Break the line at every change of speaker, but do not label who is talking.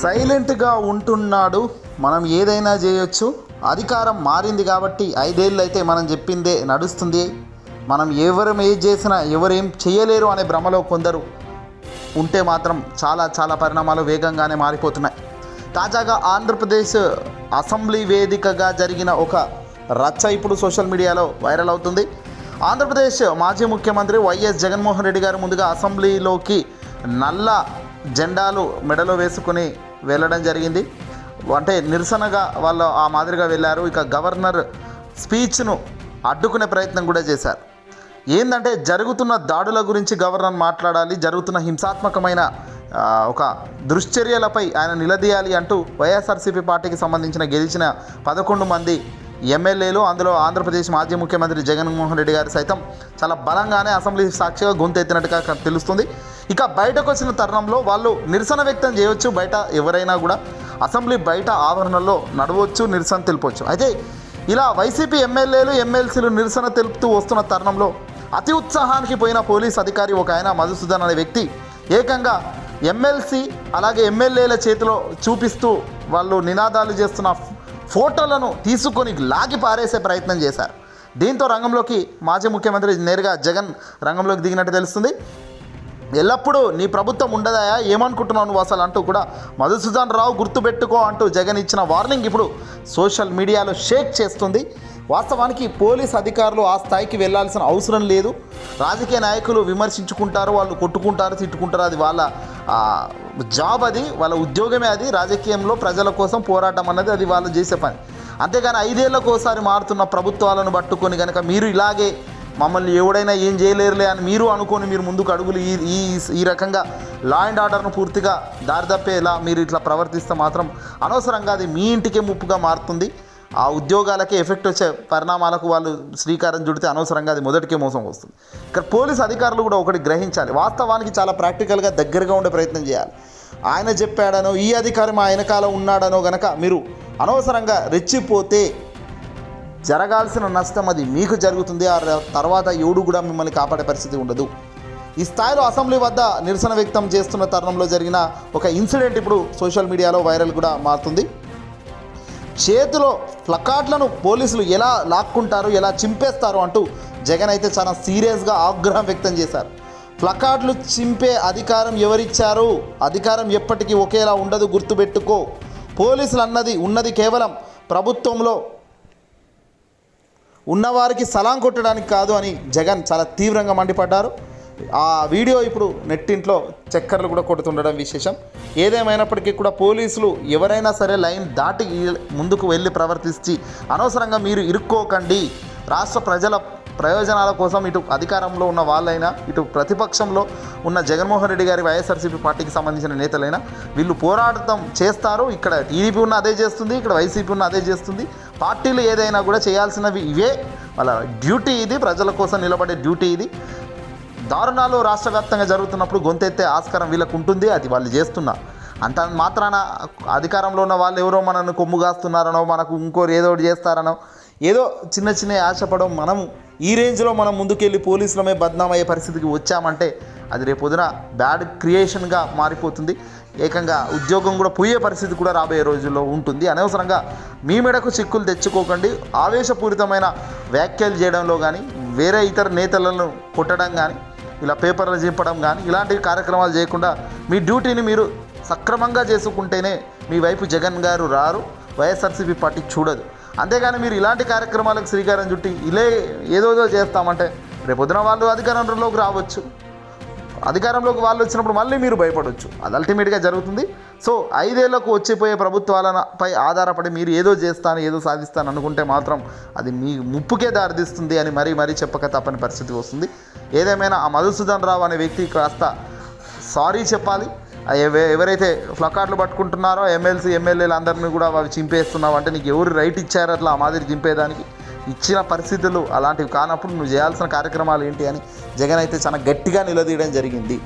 సైలెంట్గా ఉంటున్నాడు. మనం ఏదైనా చేయొచ్చు. అధికారం మారింది కాబట్టి ఐదేళ్ళు అయితే మనం చెప్పిందే నడుస్తుంది. మనం ఎవరం ఏం చేసినా ఎవరేం చేయలేరు అనే భ్రమలో కొందరు ఉంటే మాత్రం చాలా చాలా పరిణామాలు వేగంగానే మారిపోతున్నాయి. తాజాగా ఆంధ్రప్రదేశ్ అసెంబ్లీ వేదికగా జరిగిన ఒక రచ్చ ఇప్పుడు సోషల్ మీడియాలో వైరల్ అవుతుంది. ఆంధ్రప్రదేశ్ మాజీ ముఖ్యమంత్రి వైఎస్ జగన్మోహన్ రెడ్డి గారు ముందుగా అసెంబ్లీలోకి నల్ల జెండాలు మెడలో వేసుకుని వెళ్ళడం జరిగింది. అంటే నిరసనగా వాళ్ళు ఆ మాదిరిగా వెళ్ళారు. ఇక గవర్నర్ స్పీచ్ను అడ్డుకునే ప్రయత్నం కూడా చేశారు. ఏంటంటే జరుగుతున్న దాడుల గురించి గవర్నర్ మాట్లాడాలి జరుగుతున్న హింసాత్మకమైన ఒక దుశ్చర్యలపై ఆయన నిలదీయాలి అంటూ వైఎస్ఆర్సీపీ పార్టీకి సంబంధించిన గెలిచిన పదకొండు మంది ఎమ్మెల్యేలు అందులో ఆంధ్రప్రదేశ్ మాజీ ముఖ్యమంత్రి జగన్మోహన్ రెడ్డి గారు సైతం చాలా బలంగానే అసెంబ్లీ సాక్షిగా గొంతెత్తినట్టుగా తెలుస్తుంది. ఇక బయటకు వచ్చిన తరుణంలో వాళ్ళు నిరసన వ్యక్తం చేయవచ్చు బయట ఎవరైనా కూడా. అసెంబ్లీ బయట ఆవరణలో నడవచ్చు నిరసన తెలుపవచ్చు అయితే ఇలా వైసీపీ ఎమ్మెల్యేలు ఎమ్మెల్సీలు నిరసన తెలుపుతూ వస్తున్న తరుణంలో అతి ఉత్సాహానికి పోయిన పోలీస్ అధికారి ఒక ఆయన మధుసూదన్ అనే వ్యక్తి ఏకంగా ఎమ్మెల్సీ అలాగే ఎమ్మెల్యేల చేతిలో చూపిస్తూ వాళ్ళు నినాదాలు చేస్తున్న ఫోటోలను తీసుకొని లాగి పారేసే ప్రయత్నం చేశారు. దీంతో రంగంలోకి మాజీ ముఖ్యమంత్రి నేరుగా జగన్ రంగంలోకి దిగినట్టు తెలుస్తుంది. ఎల్లప్పుడూ నీ ప్రభుత్వం ఉండదాయా? ఏమనుకుంటున్నావు నువ్వు అసలు అంటూ కూడా మధుసూదన్ రావు గుర్తుపెట్టుకో అంటూ జగన్ ఇచ్చిన వార్నింగ్ ఇప్పుడు సోషల్ మీడియాలో షేక్ చేస్తుంది. వాస్తవానికి పోలీస్ అధికారులు ఆ స్థాయికి వెళ్ళాల్సిన అవసరం లేదు. రాజకీయ నాయకులు విమర్శించుకుంటారు వాళ్ళు కొట్టుకుంటారు తిట్టుకుంటారు. అది వాళ్ళ జాబ్ అది వాళ్ళ ఉద్యోగమే అది. రాజకీయంలో ప్రజల కోసం పోరాటం అన్నది అది వాళ్ళు చేసే పని. అంతేగాని ఐదేళ్ళకు ఒకసారి మారుతున్న ప్రభుత్వాలను పట్టుకొని కనుక మీరు ఇలాగే మమ్మల్ని ఎవడైనా ఏం చేయలేరులే అని మీరు అనుకొని మీరు ముందుకు అడుగులు ఈ ఈ ఈ రకంగా లా అండ్ ఆర్డర్ను పూర్తిగా దారిదప్పేలా మీరు ఇట్లా ప్రవర్తిస్తే మాత్రం అనవసరంగా అది మీ ఇంటికే ముప్పుగా మారుతుంది. ఆ ఉద్యోగాలకే ఎఫెక్ట్ వచ్చే పరిణామాలకు వాళ్ళు శ్రీకారం చుడితే అనవసరంగా అది మొదటికే మోసం వస్తుంది. ఇక్కడ పోలీస్ అధికారులు కూడా ఒకటి గ్రహించాలి. వాస్తవానికి చాలా ప్రాక్టికల్గా దగ్గరగా ఉండే ప్రయత్నం చేయాలి. ఆయన చెప్పాడనో ఈ అధికారి మా వెనకాల ఉన్నాడనో గనక మీరు అనవసరంగా రెచ్చిపోతే జరగాల్సిన నష్టం అది మీకు జరుగుతుంది. ఆ తర్వాత ఎవడు కూడా మిమ్మల్ని కాపాడే పరిస్థితి ఉండదు. ఈ స్థాయిలో అసెంబ్లీ వద్ద నిరసన వ్యక్తం చేస్తున్న తరుణంలో జరిగిన ఒక ఇన్సిడెంట్ ఇప్పుడు సోషల్ మీడియాలో వైరల్ కూడా మారుతుంది. చేతిలో ప్లకార్డ్లను పోలీసులు ఎలా లాక్కుంటారు ఎలా చింపేస్తారు అంటూ జగన్ అయితే చాలా సీరియస్గా ఆగ్రహం వ్యక్తం చేశారు. ప్లకార్డులు చింపే అధికారం ఎవరిచ్చారు? అధికారం ఎప్పటికీ ఒకేలా ఉండదు గుర్తుపెట్టుకో. పోలీసులు అన్నది ఉన్నది కేవలం ప్రభుత్వంలో ఉన్నవారికి సలాం కొట్టడానికి కాదు అని జగన్ చాలా తీవ్రంగా మండిపడ్డారు. ఆ వీడియో ఇప్పుడు నెట్టింట్లో చక్కర్లు కూడా కొడుతుండడం విశేషం. ఏదేమైనప్పటికీ కూడా పోలీసులు ఎవరైనా సరే లైన్ దాటి ముందుకు వెళ్ళి ప్రవర్తించి అనవసరంగా మీరు ఇరుక్కోకండి. రాష్ట్ర ప్రజల ప్రయోజనాల కోసం ఇటు అధికారంలో ఉన్న వాళ్ళైనా ఇటు ప్రతిపక్షంలో ఉన్న జగన్మోహన్ రెడ్డి గారి వైఎస్ఆర్సీపీ పార్టీకి సంబంధించిన నేతలైనా వీళ్ళు పోరాటం చేస్తారు. ఇక్కడ టీడీపీ ఉన్న అదే చేస్తుంది ఇక్కడ వైసీపీ ఉన్న అదే చేస్తుంది. పార్టీలు ఏదైనా కూడా చేయాల్సినవి ఇవే. వాళ్ళ డ్యూటీ ఇది ప్రజల కోసం నిలబడే డ్యూటీ ఇది. దారుణాలు రాష్ట్ర వ్యాప్తంగా జరుగుతున్నప్పుడు గొంతెత్తే ఆస్కారం వీళ్ళకు ఉంటుంది అది వాళ్ళు చేస్తున్న. అంత మాత్రాన అధికారంలో ఉన్న వాళ్ళు ఎవరో మనల్ని కొమ్ము కాస్తున్నారనో మనకు ఇంకోరు ఏదో ఒకటి చేస్తారనో ఏదో చిన్న చిన్న ఆశపడడం మనము ఈ రేంజ్లో మనం ముందుకెళ్ళి పోలీసులమే బద్నాం అయ్యే పరిస్థితికి వచ్చామంటే అది రేపొద్దున బ్యాడ్ క్రియేషన్గా మారిపోతుంది. ఏకంగా ఉద్యోగం కూడా పోయే పరిస్థితి కూడా రాబోయే రోజుల్లో ఉంటుంది. అనవసరంగా మీ మెడకు చిక్కులు తెచ్చుకోకండి. ఆవేశపూరితమైన వ్యాఖ్యలు చేయడంలో కానీ వేరే ఇతర నేతలను కొట్టడం కానీ ఇలా పేపర్లు చెప్పడం కానీ ఇలాంటి కార్యక్రమాలు చేయకుండా మీ డ్యూటీని మీరు సక్రమంగా చేసుకుంటేనే మీ వైపు జగన్ గారు రారు. వైఎస్ఆర్సీపీ పార్టీ చూడదు. అంతేగాని మీరు ఇలాంటి కార్యక్రమాలకు శ్రీకారం చుట్టి ఇలే ఏదోదో చేస్తామంటే రేపొద్దున వాళ్ళు అధికారంలోకి రావచ్చు. అధికారంలోకి వాళ్ళు వచ్చినప్పుడు మళ్ళీ మీరు భయపడవచ్చు అది అల్టిమేట్గా జరుగుతుంది. సో ఐదేళ్ళకు వచ్చిపోయే ప్రభుత్వాలపై ఆధారపడి మీరు ఏదో చేస్తాను ఏదో సాధిస్తాను అనుకుంటే మాత్రం అది మీ ముప్పుకే దారితీస్తుంది అని మరీ మరీ చెప్పక తప్పని పరిస్థితి వస్తుంది. ఏదేమైనా ఆ మధుసూదన్ రావు అనే వ్యక్తి కాస్త సారీ చెప్పాలి. ఎవరైతే ఫ్లకార్డులు పట్టుకుంటున్నారో ఎమ్మెల్సీ ఎమ్మెల్యేలు అందరినీ కూడా అవి చింపేస్తున్నావు అంటే నీకు ఎవరు రైట్ ఇచ్చారు అట్లా ఆ మాదిరి చింపేదానికి? ఇచ్చిన పరిస్థితులు అలాంటివి కానప్పుడు నువ్వు చేయాల్సిన కార్యక్రమాలు ఏంటి అని జగన్ అయితే చాలా గట్టిగా నిలదీయడం జరిగింది.